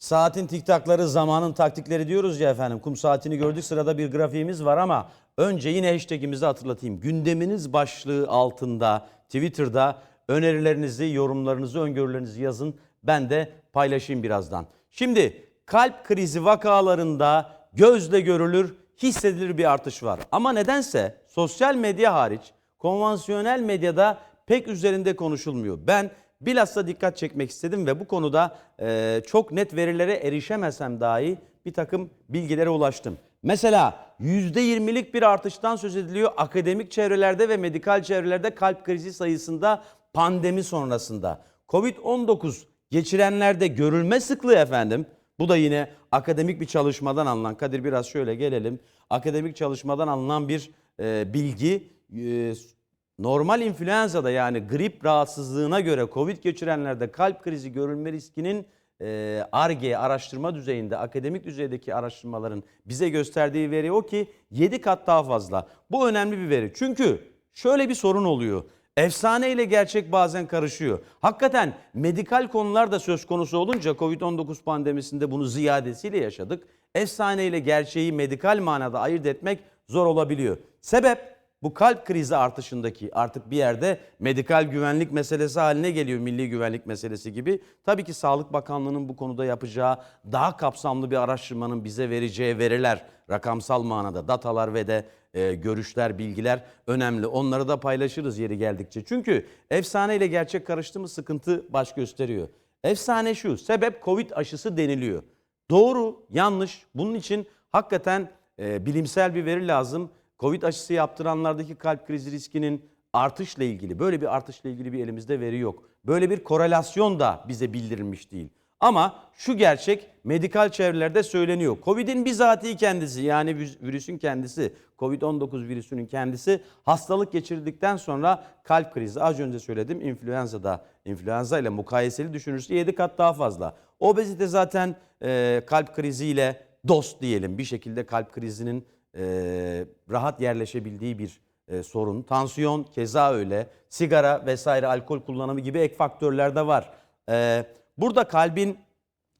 Saatin tiktakları, zamanın taktikleri diyoruz ya efendim. Kum saatini gördük sırada bir grafiğimiz var ama önce yine hashtagimizi hatırlatayım. Gündeminiz başlığı altında Twitter'da önerilerinizi, yorumlarınızı, öngörülerinizi yazın. Ben de paylaşayım birazdan. Şimdi kalp krizi vakalarında gözle görülür, hissedilir bir artış var. Ama nedense sosyal medya hariç konvansiyonel medyada pek üzerinde konuşulmuyor. Ben bilhassa dikkat çekmek istedim ve bu konuda e, çok net verilere erişemesem dahi bir takım bilgilere ulaştım. Mesela %20'lik bir artıştan söz ediliyor akademik çevrelerde ve medikal çevrelerde kalp krizi sayısında pandemi sonrasında. Covid-19 geçirenlerde görülme sıklığı efendim bu da yine akademik bir çalışmadan alınan, Kadir biraz şöyle gelelim. Akademik çalışmadan alınan bir e, bilgi. E, normal influenza'da yani grip rahatsızlığına göre Covid geçirenlerde kalp krizi görülme riskinin e, ARGE araştırma düzeyinde, akademik düzeydeki araştırmaların bize gösterdiği veri o ki 7 kat daha fazla. Bu önemli bir veri. Çünkü şöyle bir sorun oluyor. Efsane ile gerçek bazen karışıyor. Hakikaten medikal konular da söz konusu olunca Covid-19 pandemisinde bunu ziyadesiyle yaşadık. Efsane ile gerçeği medikal manada ayırt etmek zor olabiliyor. Sebep bu kalp krizi artışındaki artık bir yerde medikal güvenlik meselesi haline geliyor milli güvenlik meselesi gibi. Tabii ki Sağlık Bakanlığı'nın bu konuda yapacağı daha kapsamlı bir araştırmanın bize vereceği veriler rakamsal manada datalar ve de e, görüşler, bilgiler önemli. Onları da paylaşırız yeri geldikçe. Çünkü efsane ile gerçek karıştı mı sıkıntı baş gösteriyor. Efsane şu, sebep Covid aşısı deniliyor. Doğru, yanlış. Bunun için hakikaten e, bilimsel bir veri lazım. Covid aşısı yaptıranlardaki kalp krizi riskinin artışla ilgili, böyle bir artışla ilgili bir elimizde veri yok. Böyle bir korelasyon da bize bildirilmiş değil. Ama şu gerçek medikal çevrelerde söyleniyor. Covid'in bizatihi kendisi yani virüs- virüsün kendisi, Covid-19 virüsünün kendisi hastalık geçirdikten sonra kalp krizi az önce söyledim influenza'da influenza ile mukayeseli düşünürse 7 kat daha fazla. Obezite zaten e, kalp kriziyle dost diyelim bir şekilde kalp krizinin e, rahat yerleşebildiği bir e, sorun. Tansiyon keza öyle. Sigara vesaire alkol kullanımı gibi ek faktörler de var. E, burada kalbin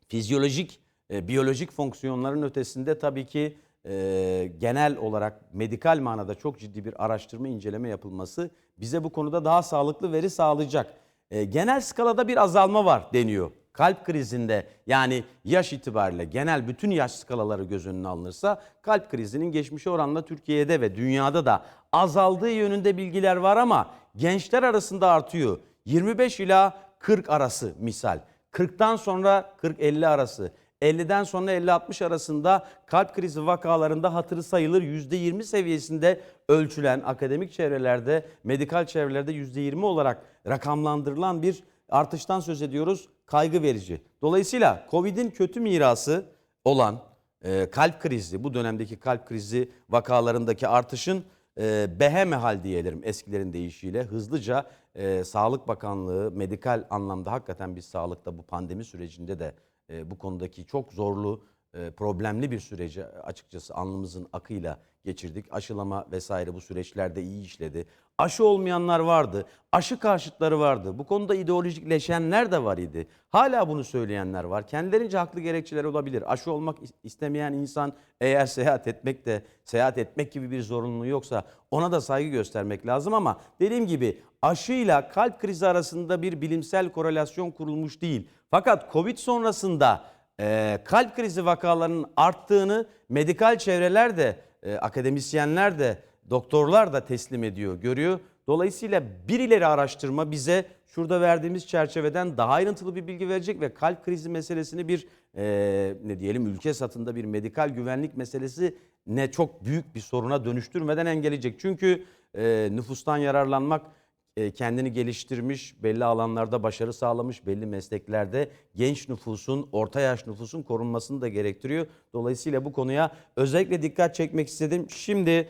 fizyolojik, e, biyolojik fonksiyonların ötesinde tabii ki e, genel olarak medikal manada çok ciddi bir araştırma, inceleme yapılması bize bu konuda daha sağlıklı veri sağlayacak. E, genel skalada bir azalma var deniyor. Kalp krizinde yani yaş itibariyle genel bütün yaş skalaları göz önüne alınırsa kalp krizinin geçmişe oranla Türkiye'de ve dünyada da azaldığı yönünde bilgiler var ama gençler arasında artıyor. 25 ila 40 arası misal. 40'tan sonra 40-50 arası. 50'den sonra 50-60 arasında kalp krizi vakalarında hatırı sayılır %20 seviyesinde ölçülen akademik çevrelerde, medikal çevrelerde %20 olarak rakamlandırılan bir artıştan söz ediyoruz. Kaygı verici. Dolayısıyla Covid'in kötü mirası olan e, kalp krizi, bu dönemdeki kalp krizi vakalarındaki artışın e, behemehal diyelim eskilerin deyişiyle hızlıca e, Sağlık Bakanlığı medikal anlamda hakikaten biz sağlıkta bu pandemi sürecinde de e, bu konudaki çok zorlu, e, problemli bir süreci açıkçası alnımızın akıyla geçirdik. Aşılama vesaire bu süreçlerde iyi işledi. Aşı olmayanlar vardı, aşı karşıtları vardı. Bu konuda ideolojikleşenler de var idi. Hala bunu söyleyenler var. Kendilerince haklı gerekçeler olabilir. Aşı olmak is- istemeyen insan eğer seyahat etmek de seyahat etmek gibi bir zorunluluğu yoksa ona da saygı göstermek lazım ama dediğim gibi aşıyla kalp krizi arasında bir bilimsel korelasyon kurulmuş değil. Fakat Covid sonrasında e, kalp krizi vakalarının arttığını medikal çevreler de, e, akademisyenler de, doktorlar da teslim ediyor, görüyor. Dolayısıyla bir ileri araştırma bize şurada verdiğimiz çerçeveden daha ayrıntılı bir bilgi verecek ve kalp krizi meselesini bir e, ne diyelim ülke satında bir medikal güvenlik meselesi ne çok büyük bir soruna dönüştürmeden engelleyecek. Çünkü e, nüfustan yararlanmak kendini geliştirmiş, belli alanlarda başarı sağlamış, belli mesleklerde genç nüfusun, orta yaş nüfusun korunmasını da gerektiriyor. Dolayısıyla bu konuya özellikle dikkat çekmek istedim. Şimdi